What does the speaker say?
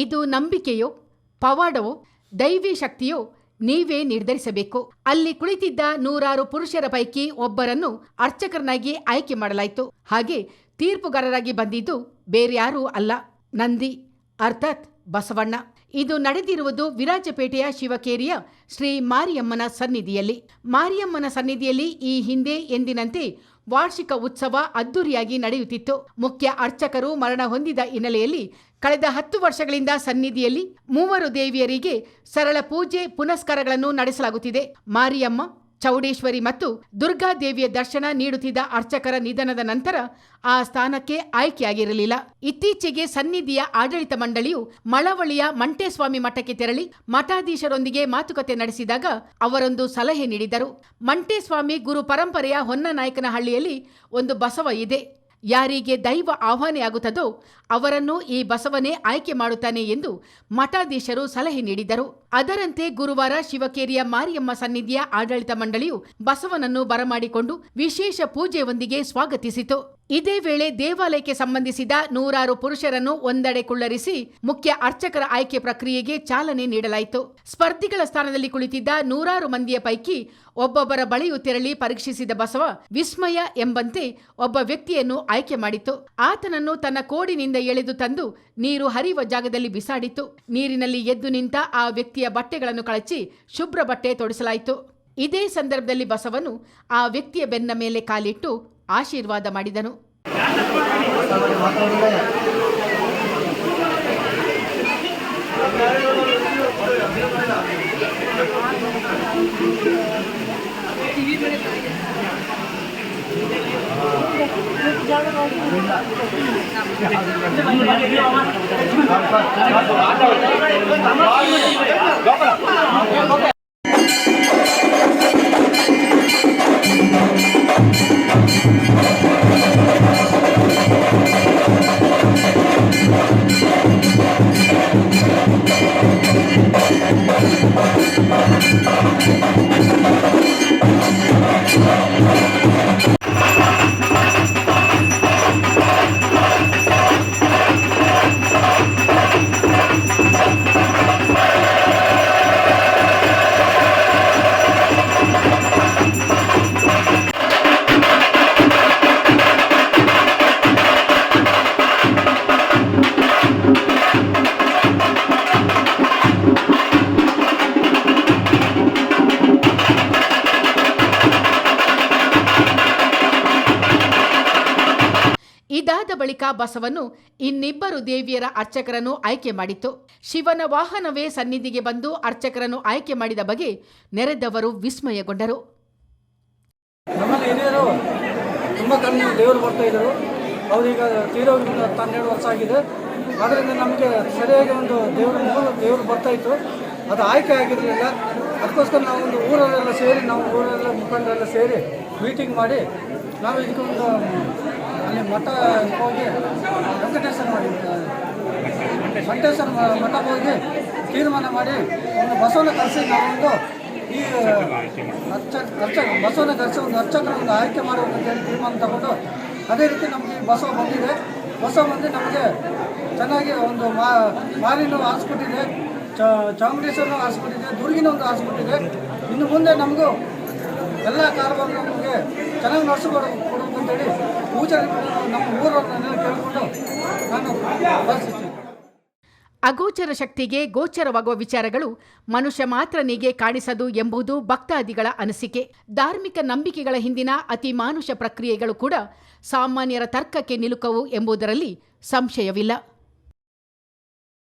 ಇದು ನಂಬಿಕೆಯೋ, ಪವಾಡವೋ, ದೈವಿ ಶಕ್ತಿಯೋ ನೀವೇ ನಿರ್ಧರಿಸಬೇಕು. ಅಲ್ಲಿ ಕುಳಿತಿದ್ದ ನೂರಾರು ಪುರುಷರ ಪೈಕಿ ಒಬ್ಬರನ್ನು ಅರ್ಚಕರನ್ನಾಗಿ ಆಯ್ಕೆ ಮಾಡಲಾಯಿತು. ಹಾಗೆ ತೀರ್ಪುಗಾರರಾಗಿ ಬಂದಿದ್ದು ಬೇರ್ಯಾರೂ ಅಲ್ಲ. ನಂದಿ, ಅರ್ಥಾತ್ ಬಸವಣ್ಣ. ಇದು ನಡೆದಿರುವುದು ವಿರಾಜಪೇಟೆಯ ಶಿವಕೇರಿಯ ಶ್ರೀ ಮಾರಿಯಮ್ಮನ ಸನ್ನಿಧಿಯಲ್ಲಿ. ಮಾರಿಯಮ್ಮನ ಸನ್ನಿಧಿಯಲ್ಲಿ ಈ ಹಿಂದೆ ಎಂದಿನಂತೆ ವಾರ್ಷಿಕ ಉತ್ಸವ ಅದ್ದೂರಿಯಾಗಿ ನಡೆಯುತ್ತಿತ್ತು. ಮುಖ್ಯ ಅರ್ಚಕರು ಮರಣ ಹೊಂದಿದ ಹಿನ್ನೆಲೆಯಲ್ಲಿ ಕಳೆದ ಹತ್ತು ವರ್ಷಗಳಿಂದ ಸನ್ನಿಧಿಯಲ್ಲಿ ಮೂವರು ದೇವಿಯರಿಗೆ ಸರಳ ಪೂಜೆ ಪುನಸ್ಕಾರಗಳನ್ನು ನಡೆಸಲಾಗುತ್ತಿದೆ. ಮಾರಿಯಮ್ಮ ಚೌಡೇಶ್ವರಿ ಮತ್ತು ದುರ್ಗಾದೇವಿಯ ದರ್ಶನ ನೀಡುತ್ತಿದ್ದ ಅರ್ಚಕರ ನಿಧನದ ನಂತರ ಆ ಸ್ಥಾನಕ್ಕೆ ಆಯ್ಕೆಯಾಗಿರಲಿಲ್ಲ. ಇತ್ತೀಚೆಗೆ ಸನ್ನಿಧಿಯ ಆಡಳಿತ ಮಂಡಳಿಯು ಮಳವಳ್ಳಿಯ ಮಂಟೇಸ್ವಾಮಿ ಮಠಕ್ಕೆ ತೆರಳಿ ಮಠಾಧೀಶರೊಂದಿಗೆ ಮಾತುಕತೆ ನಡೆಸಿದಾಗ ಅವರೊಂದು ಸಲಹೆ ನೀಡಿದರು. ಮಂಟೇಸ್ವಾಮಿ ಗುರು ಪರಂಪರೆಯ ಹೊನ್ನನಾಯಕನಹಳ್ಳಿಯಲ್ಲಿ ಒಂದು ಬಸವ ಇದೆ. ಯಾರಿಗೆ ದೈವ ಆಹ್ವಾನೆಯಾಗುತ್ತದೋ ಅವರನ್ನು ಈ ಬಸವನೇ ಆಯ್ಕೆ ಮಾಡುತ್ತಾನೆ ಎಂದು ಮಠಾಧೀಶರು ಸಲಹೆ ನೀಡಿದರು. ಅದರಂತೆ ಗುರುವಾರ ಶಿವಕೇರಿಯ ಮಾರಿಯಮ್ಮ ಸನ್ನಿಧಿಯ ಆಡಳಿತ ಮಂಡಳಿಯು ಬಸವನನ್ನು ಬರಮಾಡಿಕೊಂಡು ವಿಶೇಷ ಪೂಜೆಯೊಂದಿಗೆ ಸ್ವಾಗತಿಸಿತು. ಇದೇ ವೇಳೆ ದೇವಾಲಯಕ್ಕೆ ಸಂಬಂಧಿಸಿದ ನೂರಾರು ಪುರುಷರನ್ನು ಒಂದೆಡೆ ಕುಳ್ಳರಿಸಿ ಮುಖ್ಯ ಅರ್ಚಕರ ಆಯ್ಕೆ ಪ್ರಕ್ರಿಯೆಗೆ ಚಾಲನೆ ನೀಡಲಾಯಿತು. ಸ್ಪರ್ಧಿಗಳ ಸ್ಥಾನದಲ್ಲಿ ಕುಳಿತಿದ್ದ ನೂರಾರು ಮಂದಿಯ ಪೈಕಿ ಒಬ್ಬೊಬ್ಬರ ಬಳಿಯು ತೆರಳಿ ಪರೀಕ್ಷಿಸಿದ ಬಸವ ವಿಸ್ಮಯ ಎಂಬಂತೆ ಒಬ್ಬ ವ್ಯಕ್ತಿಯನ್ನು ಆಯ್ಕೆ ಮಾಡಿತು. ಆತನನ್ನು ತನ್ನ ಕೋಡಿನಿಂದ ಎಳೆದು ತಂದು ನೀರು ಹರಿಯುವ ಜಾಗದಲ್ಲಿ ಬಿಸಾಡಿತು. ನೀರಿನಲ್ಲಿ ಎದ್ದು ನಿಂತ ಆ ವ್ಯಕ್ತಿಯ ಬಟ್ಟೆಗಳನ್ನು ಕಳಚಿ ಶುಭ್ರ ಬಟ್ಟೆ ತೊಡಿಸಲಾಯಿತು. ಇದೇ ಸಂದರ್ಭದಲ್ಲಿ ಬಸವನು ಆ ವ್ಯಕ್ತಿಯ ಬೆನ್ನ ಮೇಲೆ ಕಾಲಿಟ್ಟು ಆಶೀರ್ವಾದ ಮಾಡಿದನು. ಇದಾದ ಬಳಿಕ ಬಸವನು ಇನ್ನಿಬ್ಬರು ದೇವಿಯರ ಅರ್ಚಕರನ್ನು ಆಯ್ಕೆ ಮಾಡಿತು ಶಿವನ ವಾಹನವೇ ಸನ್ನಿಧಿಗೆ ಬಂದು ಅರ್ಚಕರನ್ನು ಆಯ್ಕೆ ಮಾಡಿದ ಬಗ್ಗೆ ನೆರೆದವರು ವಿಸ್ಮಯಗೊಂಡರು. ತುಂಬ ಕಮ್ಮಿ ದೇವರು ಬರ್ತಾ ಇದ್ದರು. ಅವರೀಗ ತೀರೋಗಿ ಒಂದು ಹನ್ನೆರಡು ವರ್ಷ ಆಗಿದೆ. ಅದರಿಂದ ನಮಗೆ ಸರಿಯಾಗಿ ಒಂದು ದೇವರು ದೇವರು ಬರ್ತಾ ಇತ್ತು. ಅದು ಆಯ್ಕೆ ಆಗಿರಲಿಲ್ಲ. ಅದಕ್ಕೋಸ್ಕರ ನಾವು ಒಂದು ಊರಲ್ಲೆಲ್ಲ ಸೇರಿ, ನಾವು ಊರಲ್ಲ ಮುಖಂಡರೆಲ್ಲ ಸೇರಿ ಮೀಟಿಂಗ್ ಮಾಡಿ ನಾವು ಇದಕ್ಕೊಂದು ಅಲ್ಲಿ ಮಠ ಹೋಗಿ ವೆಂಕಟೇಶ್ವರ ವೆಂಕಟೇಶ್ವರ ಮಠ ಮಠಕ್ಕೆ ಹೋಗಿ ತೀರ್ಮಾನ ಮಾಡಿ ಒಂದು ಬಸವನ ಕರೆಸಿ ನಾವೊಂದು ಈ ಅರ್ಚ ಅರ್ಚಕ ಬಸವನ ಕರೆಸಿ ಒಂದು ಅರ್ಚಕರ ಒಂದು ಆಯ್ಕೆ ಮಾಡಬೇಕು ಅಂತ ಹೇಳಿ ತೀರ್ಮಾನ ತಗೊಂಡು ಅದೇ ರೀತಿ ನಮಗೆ ಬಸವ ಬಂದಿದೆ. ಬಸವ ಬಂದು ನಮಗೆ ಚೆನ್ನಾಗಿ ಒಂದು ಮಾ, ಮಾಲಿನ ಚ, ಚಾಮುಂಡೇಶ್ವರನೂ ಹಾಸ್ಬಿಟ್ಟಿದೆ ದುರ್ಗಿನ ಒಂದು ಹಾಸ್ಬಿಟ್ಟಿದೆ ಇನ್ನು ಮುಂದೆ ನಮಗೂ ಎಲ್ಲ ಕಾರ್ಬಾರ ನಮಗೆ ಚೆನ್ನಾಗಿ ನಡೆಸ್ಕೊಡು ಕೊಡಬೇಕು ಅಂತೇಳಿ ಅಗೋಚರ ಶಕ್ತಿಗೆ ಗೋಚರವಾಗುವ ವಿಚಾರಗಳು ಮನುಷ್ಯ ಮಾತ್ರನಿಗೆ ಕಾಣಿಸದು ಎಂಬುದು ಭಕ್ತಾದಿಗಳ ಅನಿಸಿಕೆ. ಧಾರ್ಮಿಕ ನಂಬಿಕೆಗಳ ಹಿಂದಿನ ಅತಿ ಮಾನುಷ ಪ್ರಕ್ರಿಯೆಗಳು ಕೂಡ ಸಾಮಾನ್ಯರ ತರ್ಕಕ್ಕೆ ನಿಲುಕವು ಎಂಬುದರಲ್ಲಿ ಸಂಶಯವಿಲ್ಲ.